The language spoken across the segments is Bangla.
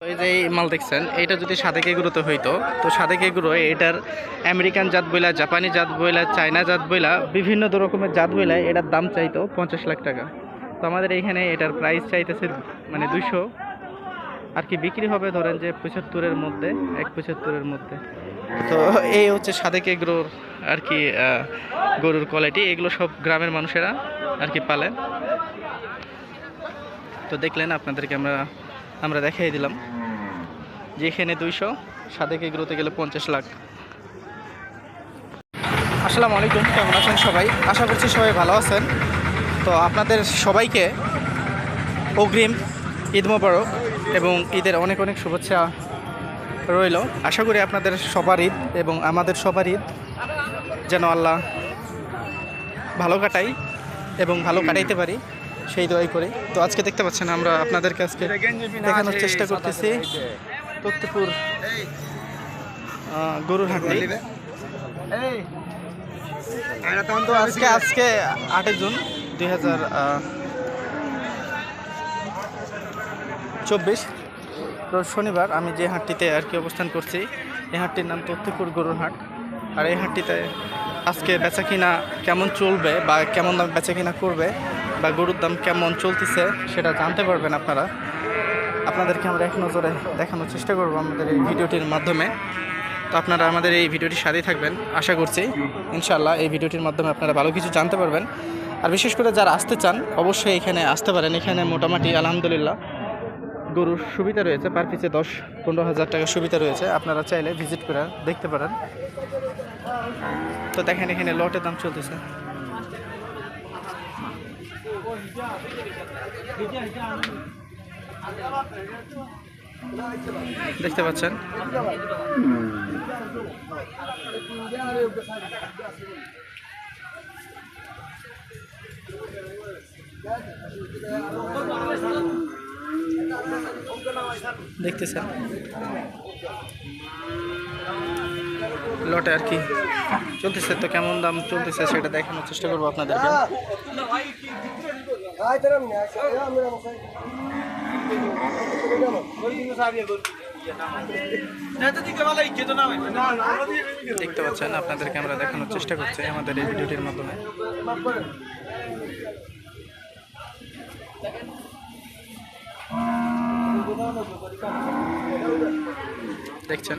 এই যে মাল দেখছেন এটা যদি সাদেক এগুলোতে হইতো, তো সাদেক এগুলো এটার আমেরিকান জাত বইলা, জাপানি জাত বইলা, চায়না জাত বইলা, বিভিন্ন রকমের জাত বইলা এটার দাম চাইতো পঞ্চাশ লাখ টাকা। তো আমাদের এইখানে এটার প্রাইস চাইতেছে মানে দুশো আর কি বিক্রি হবে ধরেন যে পঁচাত্তরের মধ্যে, এক পঁচাত্তরের মধ্যে। তো এই হচ্ছে সাদেক এগুলোর আর কি গরুর কোয়ালিটি এগুলো সব গ্রামের মানুষেরা আর কি পালেন তো দেখলেন আপনাদেরকে আমরা আমরা দেখাই দিলাম। যে এখানে দুইশো সাদেক এগুলোতে গেলে পঞ্চাশ লাখ। আসসালামু আলাইকুম, কেমন আছেন সবাই? আশা করছি সবাই ভালো আছেন। তো আপনাদের সবাইকে অগ্রিম ঈদ মোবারক এবং ঈদের অনেক অনেক শুভেচ্ছা রইল। আশা করি আপনাদের সবার ঈদ এবং আমাদের সবার ঈদ যেন আল্লাহ ভালো কাটাই এবং ভালো কাটাইতে পারি। সেই দোয়াই করে। তো আজকে দেখতে পাচ্ছেন আমরা আপনাদেরকে আজকে দেখানোর চেষ্টা করতেছি। তত্ত্বপুর গরুর হাট তো আজকে আজকে আটই জুন দুই হাজার চব্বিশ। রোজ শনিবার আমি যে হাটটিতে আর কি অবস্থান করছি এই হাটটির নাম তত্ত্বপুর গরুর হাট। আর এই হাটটিতে আজকে বেচা কিনা কেমন চলবে বা কেমন দাম বেচা কিনা করবে বা গরুর দাম কেমন চলতেছে সেটা জানতে পারবেন আপনারা। আপনাদেরকে আমরা এক নজরে দেখানোর চেষ্টা করব আমাদের এই ভিডিওটির মাধ্যমে। তো আপনারা আমাদের এই ভিডিওটির সাথেই থাকবেন, আশা করছি। ইনশাল্লাহ এই ভিডিওটির মাধ্যমে আপনারা ভালো কিছু জানতে পারবেন। আর বিশেষ করে যারা আসতে চান, অবশ্যই এখানে আসতে পারেন। এখানে মোটামুটি আলহামদুলিল্লাহ গরুর সুবিধা রয়েছে। পার পিছে দশ, পনেরো হাজার টাকার সুবিধা রয়েছে। আপনারা চাইলে ভিজিট করে দেখতে পারেন। তো দেখেন এখানে লটের দাম চলতেছে। দেখতে পাচ্ছেন? দেখতেছেন? লটে আর কি। চলতেছে তো কেমন দাম চলতেছে সেটা দেখানোর চেষ্টা করব আপনাদেরকে। দেখতে পাচ্ছেন আপনাদেরকে আমরা দেখানোর চেষ্টা করছি আমাদের এই ভিডিওটির মাধ্যমে। দেখছেন?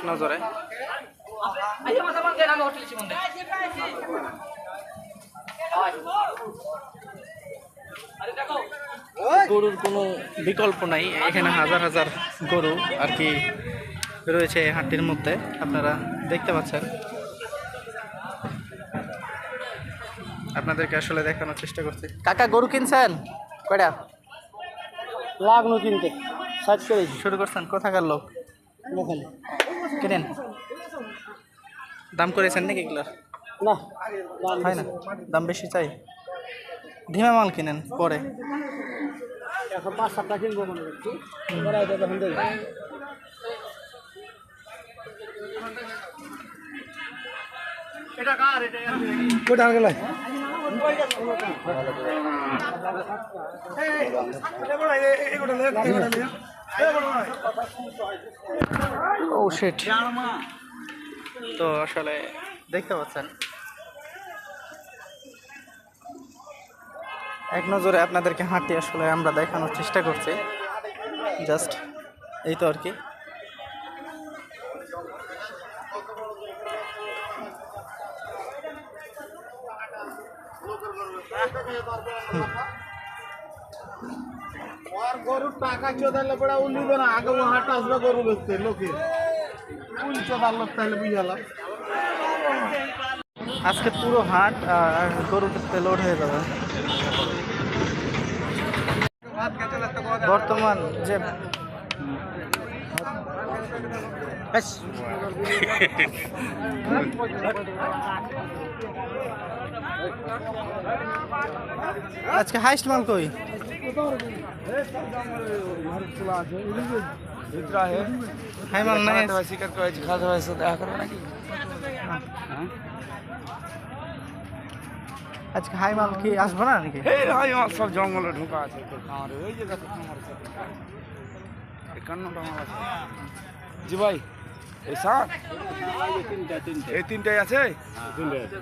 এক নজরে। গরুর কোনো বিকল্প নাই এখানে হাজার হাজার গরু আর কি রয়েছে হাটটির মধ্যে আপনারা দেখতে পাচ্ছেন। আপনাদেরকে আসলে দেখানোর চেষ্টা করছি। কাকা গরু কিনছেন? কয়টা? লাগল কিনতে সার্চ করেছি শুরু করছেন কোথাকার লোক? কিনেন দাম করেছেন নাকি এগুলোর না হয় না দাম বেশি চাই ধিমা মাল কিনেন পরে এখন পাঁচ সাতটা কিনবো মনে করছি পরে হয়তো তখন দেখব কোটা গেল ও শিট তো আসলে দেখতে পাচ্ছেন। এক নজরে আপনাদেরকে হাঁটি আসলে আমরা দেখানোর চেষ্টা করছি। জাস্ট এই তো আর কি। আর গরুর টাকা চোদালে পড়া উলিবে না। আগে ও হাট আসবে গরু বেচতে, লোকে। উল চোদার লোক তাহলে বুঝালাম আজকে পুরো হাট আর গরুতে লোড হয়ে যাবে। বর্তমান যে ব্যাস। আজকে হাইস্ট মাল কই? হাই মাল নাই শিকার করেছি খাওয়া দাওয়া দেখা করবে নাকি আজকে হাই মাল কি আসব না নাকি? এই সব জঙ্গলে ঢোকা আছে খামারে। ওই যে দেখো খামার একান্নটা মাল আছে। জি ভাই এই সাত? এই তিনটাই আছে? আচ্ছা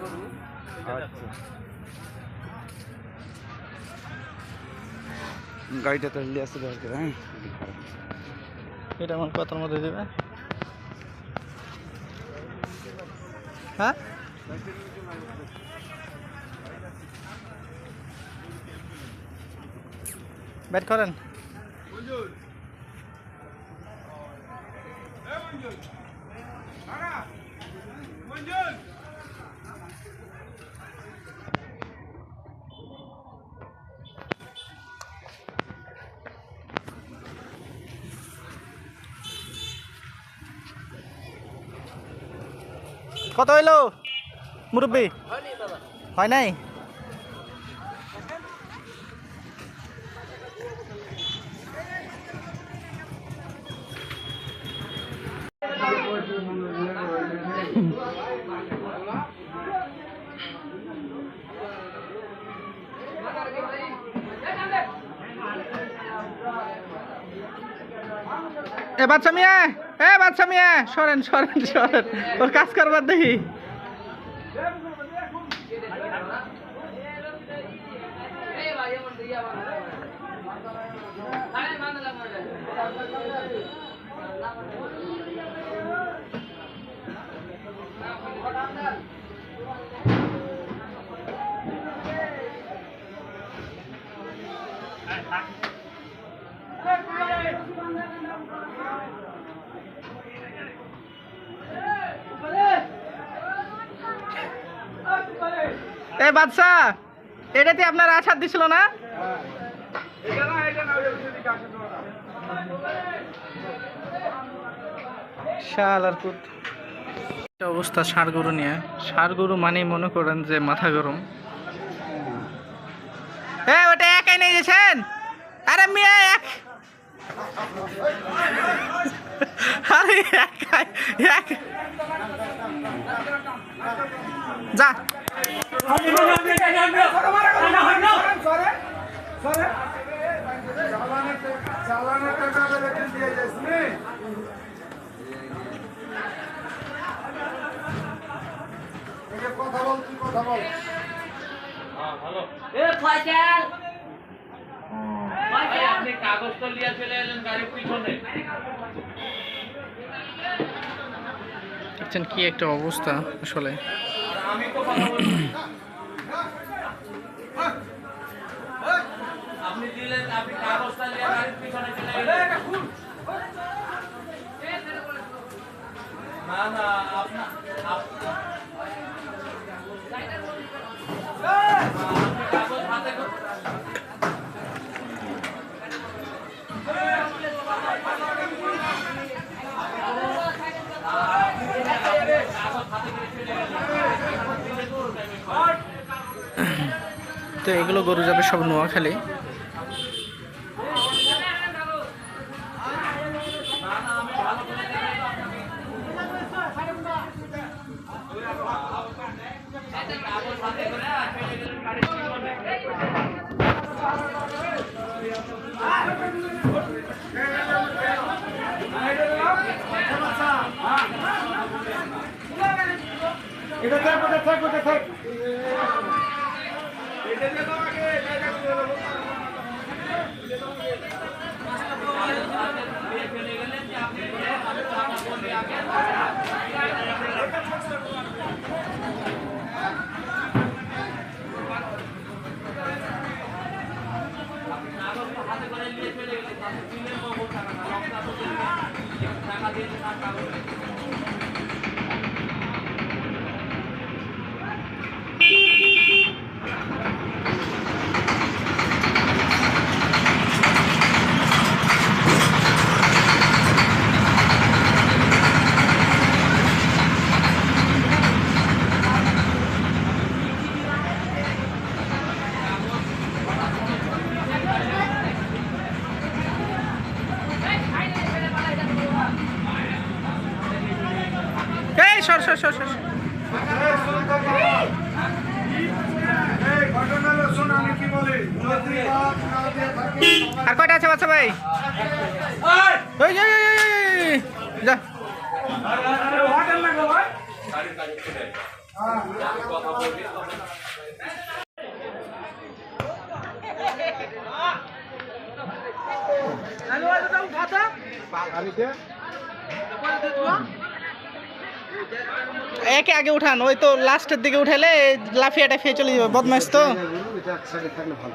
গাড়িটা তো হিলে আসতে দরকার হ্যাঁ? এটা আমার কথার মধ্যে দেবে। হ্যাঁ? ব্যাট করেন। কত হইল? মুরব্বী? হয় নাই? এ বাচ্চা মিয়া! এ বাচ্চা মিয়া সরেন সরেন ওর কাজ করবার দেখি। এ বাচ্চা এটাতে আপনার আছাদ দিছিল না? একটা অবস্থা ষাড় গরু নিয়ে। ষাড় গরু মানেই মনে করেন যে মাথা গরম। এ, ওটা একাই নিয়ে গেছেন? আরে মিয়া এক। যা। চালানের টাকা দিয়ে যাস কথা বল তুই কথা বল আপনি কাগজ তো চলে এলেন গাড়ির পিছনে দেখছেন কি একটা অবস্থা আসলে আমি তো কথা বলছি আপনি দিলেন আপনি কাগজটা নিয়ে গাড়ির পিছনে চলে এলেন তো এগুলো গরু যাবে সব নোয়াখালী। আর কয়টা আছে বাচ্চা ভাই? একে আগে উঠান, ওই তো লাস্টের দিকে উঠালে লাফিয়ে টাফিয়ে চলে যাবে, বদমাইশ তো। থাকলে ভালো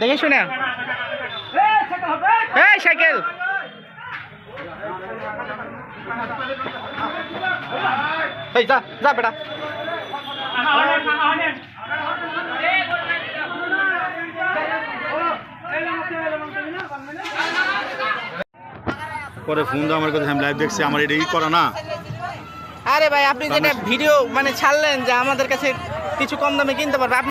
দেখে শুনে। এই সাইকেল। এই যা যা বেটা। পরে ফোন দাও আমার কাছে আমি লাইভ দেখছি আমার এটা ই করা না। আরে ভাই আপনি যেটা ভিডিও মানে ছাড়লেন যে আমাদের কাছে কিছু কম দামে কিনতে পারবে আপনি